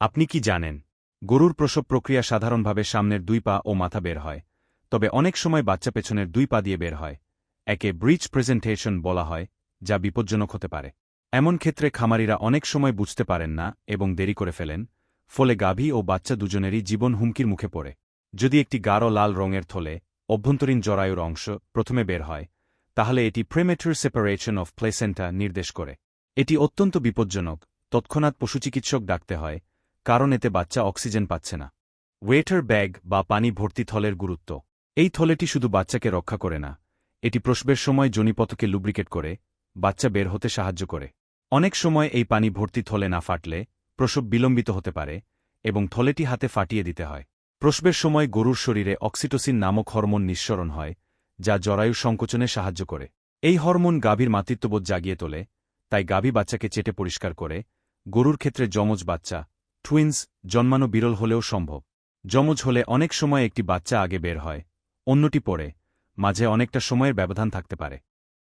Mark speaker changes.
Speaker 1: আপনি কি জানেন, গরুর প্রসব প্রক্রিয়া সাধারণভাবে সামনের দুই পা ও মাথা বের হয়, তবে অনেক সময় বাচ্চা পেছনের দুই পা দিয়ে বের হয়, একে ব্রিজ প্রেজেন্টেশন বলা হয়, যা বিপজ্জনক হতে পারে। এমন ক্ষেত্রে খামারিরা অনেক সময় বুঝতে পারেন না এবং দেরি করে ফেলেন, ফলে গাভী ও বাচ্চা দুজনেরই জীবন হুমকির মুখে পড়ে। যদি একটি গাঢ় লাল রঙের থলে, অভ্যন্তরীণ জরায়ুর অংশ প্রথমে বের হয়, তাহলে এটি প্রেমেট্রির সেপারেশন অফ প্লেসেন্টা নির্দেশ করে। এটি অত্যন্ত বিপজ্জনক, তৎক্ষণাৎ পশুচিকিৎসক ডাকতে হয় কারণ এতে বাচ্চা অক্সিজেন পাচ্ছে না। ওয়েটার ব্যাগ বা পানি ভর্তি থলের গুরুত্ব। এই থলেটি শুধু বাচ্চাকে রক্ষা করে না, এটি প্রসবের সময় জনিপথকে লুব্রিকেট করে, বাচ্চা বের হতে সাহায্য করে। অনেক সময় এই পানি ভর্তি থলে না ফাটলে প্রসব বিলম্বিত হতে পারে এবং থলেটি হাতে ফাটিয়ে দিতে হয়। প্রসবের সময় গরুর শরীরে অক্সিটোসিন নামক হরমোন নিঃসরণ হয়, যা জরায়ু সংকোচনে সাহায্য করে। এই হরমোন গাভীর মাতৃত্ববোধ জাগিয়ে তোলে, তাই গাভী বাচ্চাকে চেটে পরিষ্কার করে, গরুর ক্ষেত্রে যমজ বাচ্চা টুইন্স জন্মানো বিরল হলেও সম্ভব। যমজ হলে অনেক সময় একটি বাচ্চা আগে বের হয়, অন্যটি পড়ে, মাঝে অনেকটা সময়ের ব্যবধান থাকতে পারে।